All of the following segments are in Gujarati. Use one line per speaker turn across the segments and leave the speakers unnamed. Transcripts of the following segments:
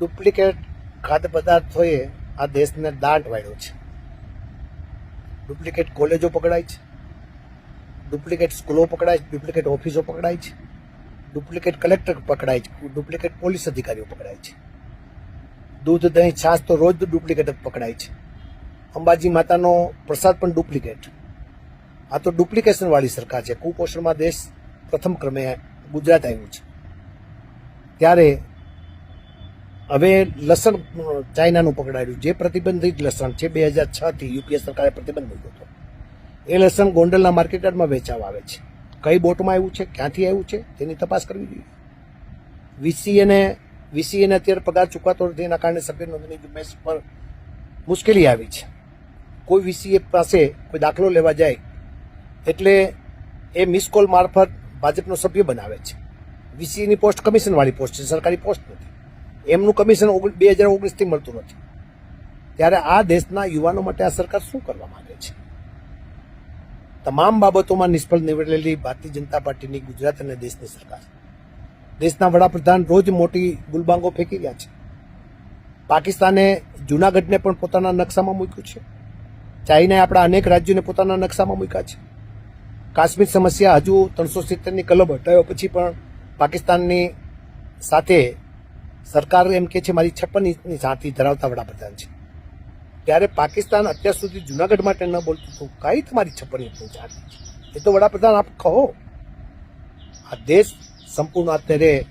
ડુપ્લિકેટ ખાદ્ય પદાર્થોએ આ દેશને દાંટ વાળ્યો છે. ડુપ્લિકેટ કોલેજો પકડાય છે. ડુપ્લિકેટ સ્કૂલો પકડાય છે. ડુપ્લિકેટ ઓફિસો પકડાય છે. ડુપ્લિકેટ કલેક્ટર પકડાય છે. ડુપ્લિકેટ પોલીસ અધિકારીઓ પકડાય છે. દૂધ, દહીં, છાશ તો રોજ ડુપ્લિકેટ પકડાય છે. અંબાજી માતાનો પ્રસાદ પણ ડુપ્લિકેટ. આ તો ડુપ્લિકેશનવાળી સરકાર છે. કુપોષણમાં દેશ પ્રથમ ક્રમે ગુજરાત આવ્યું છે. ત્યારે હવે લસણ ચાઇનાનું પકડાયું. જે પ્રતિબંધિત લસણ છે, બે હજાર છથી યુપીએ સરકારે પ્રતિબંધ મૂક્યો હતો. એ લસણ ગોંડલના માર્કેટયાર્ડમાં વેચાવા આવે છે. કઈ બોટમાં આવ્યું છે, ક્યાંથી આવ્યું છે, તેની તપાસ કરવી જોઈએ. વીસીએને વીસીએને અત્યારે પગાર ચૂકવાતો નથી, એના કારણે સભ્ય નોંધણી ઝુંબેશ પર મુશ્કેલી આવી છે. કોઈ વીસીએ પાસે કોઈ દાખલો લેવા જાય, એટલે એ મિસ કોલ મારફત ભાજપનો સભ્ય બનાવે છે. વીસીએની પોસ્ટ કમિશન વાળી પોસ્ટ છે, સરકારી પોસ્ટ નથી. એમનું કમિશન બે હજાર ઓગણીસથી મળતું નથી. ત્યારે આ દેશના યુવાનો માટે આ સરકાર શું કરવા માંગે છે? તમામ બાબતોમાં નિષ્ફળ નીવડેલી ભારતીય જનતા પાર્ટીની ગુજરાત અને દેશની સરકાર. દેશના વડાપ્રધાન રોજ મોટી ગુલબાંગો ફેંકી રહ્યા છે. પાકિસ્તાને જુનાગઢને પણ પોતાના નકશામાં મૂક્યું છે. ચાઇનાએ આપણા અનેક રાજ્યોને પોતાના નકશામાં મૂક્યા છે. કાશ્મીર સમસ્યા હજુ ત્રણસો સિત્તેરની કલમ હટાવ્યા પછી પણ પાકિસ્તાનની સાથે સરકાર એમ કે છે, મારી છપ્પન ઇંચની ધરાવતા વડાપ્રધાન છે. ત્યારે પાકિસ્તાન અત્યાર સુધી જુનાગઢ માટે ન બોલતું હતું. કઈ તમારી છપ્પન ઇંચની છાતી છે? એ તો વડાપ્રધાન આપ કહો. આ દેશ સંપૂર્ણ અત્યારે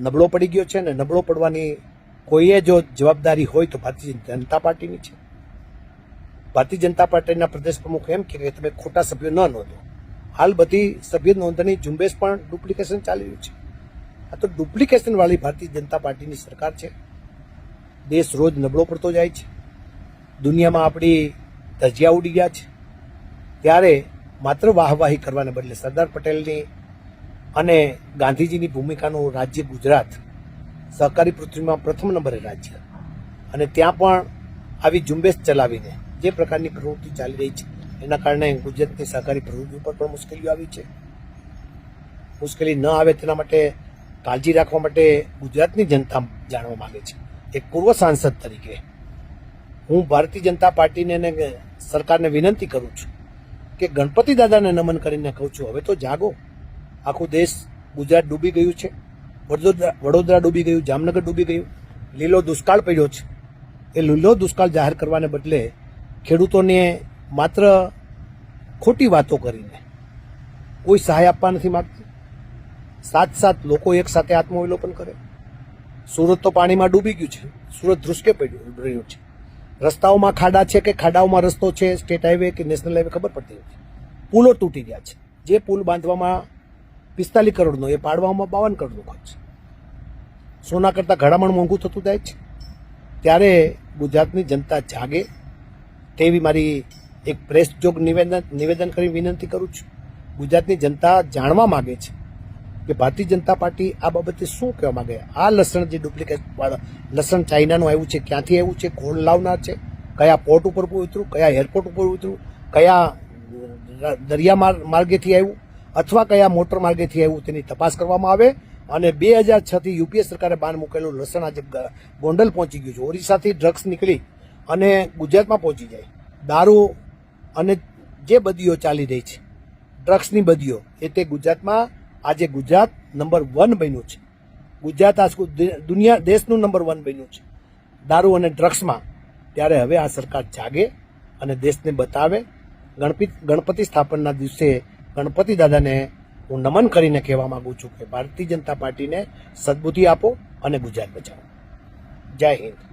નબળો પડી ગયો છે ને નબળો પડવાની કોઈએ જો જવાબદારી હોય તો ભારતીય જનતા પાર્ટીની છે. ભારતીય જનતા પાર્ટીના પ્રદેશ પ્રમુખ એમ કે તમે ખોટા સભ્યો ન નોંધો. હાલ બધી સભ્ય નોંધણી ઝુંબેશ પણ ડુપ્લિકેશન ચાલી રહ્યું છે. આ તો ડુપ્લિકેશન વાળી ભારતીય જનતા પાર્ટીની સરકાર છે. દેશ રોજ નબળો પડતો જાય છે. દુનિયામાં આપણી ધજિયા ઉડી ગયા છે. ત્યારે માત્ર વાહવાહી કરવાને બદલે સરદાર પટેલની અને ગાંધીજીની ભૂમિકાનું રાજ્ય ગુજરાત સહકારી પૃથ્વીમાં પ્રથમ નંબરે રાજ્ય. અને ત્યાં પણ આવી ઝુંબેશ ચલાવીને જે પ્રકારની પ્રવૃત્તિ ચાલી રહી છે, એના કારણે ગુજરાતની સહકારી પ્રવૃત્તિ ઉપર પણ મુશ્કેલીઓ આવી છે. મુશ્કેલી ન આવે તેના માટે કાળજી રાખવા માટે ગુજરાતની જનતા જાણવા માગે છે. એક પૂર્વ સાંસદ તરીકે હું ભારતીય જનતા પાર્ટીને સરકારને વિનંતી કરું છું કે ગણપતિ દાદાને નમન કરીને કહું છું, હવે તો જાગો. આખું દેશ ગુજરાત ડૂબી ગયું છે. વડોદરા વડોદરા ડૂબી ગયું, જામનગર ડૂબી ગયું. લીલો દુષ્કાળ પડ્યો છે. એ લીલો દુષ્કાળ જાહેર કરવાને બદલે ખેડૂતોને માત્ર ખોટી વાતો કરીને કોઈ સહાય આપવા નથી માંગતું. સાત સાત લોકો એક સાથે આત્મવિલોપન કરે. સુરત તો પાણીમાં ડૂબી ગયું છે. સુરત ધ્રુસકે પડ્યું રહ્યું છે. રસ્તાઓમાં ખાડા છે કે ખાડાઓમાં રસ્તો છે, સ્ટેટ હાઈવે કે નેશનલ હાઈવે ખબર પડતી નથી પુલો તૂટી ગયા છે. જે પુલ બાંધવામાં પિસ્તાલીસ કરોડનો, એ પાડવામાં બાવન કરોડનો ખર્ચ. સોના કરતાં ઘડામણ મોંઘું થતું જાય છે. ત્યારે ગુજરાતની જનતા જાગે તેવી મારી એક પ્રેસ જોગ નિવેદન નિવેદન કરી વિનંતી કરું છું. ગુજરાતની જનતા જાણવા માગે છે કે ભારતીય જનતા પાર્ટી આ બાબતે શું કહેવા માંગે? આ લસણ જે ડુપ્લિકેટ લસણ ચાઇનાનું આવ્યું છે, ક્યાંથી આવ્યું છે કોણ લાવનાર છે, કયા પોર્ટ ઉપર ઉતરું કયા એરપોર્ટ ઉપર ઉતર્યું, કયા દરિયા માર્ગેથી આવ્યું, અથવા કયા મોટર માર્ગેથી આવ્યું તેની તપાસ કરવામાં આવે અને બે હજાર છથી યુપીએ સરકારે બાન મૂકેલું લસણ આજે ગોંડલ પહોંચી ગયું છે. ઓરિસ્સાથી ડ્રગ્સ નીકળી અને ગુજરાતમાં પહોંચી જાય. દારૂ અને જે બદીઓ ચાલી રહી છે, ડ્રગ્સની બદીઓ, એ તે ગુજરાતમાં આજે ગુજરાત નંબર વન બન્યું છે. ગુજરાત આજ દુનિયા, દેશનું નંબર વન બન્યું છે. દારૂ અને ડ્રગ્સમાં ત્યારે હવે આ સરકાર જાગે અને દેશને બતાવે. ગણપતિ ગણપતિ સ્થાપનના દિવસે ગણપતિ દાદાને હું નમન કરીને કહેવા માગું છું કે ભારતીય જનતા પાર્ટીને સદબુદ્ધિ આપો અને ગુજરાત બચાવો. જય હિન્દ.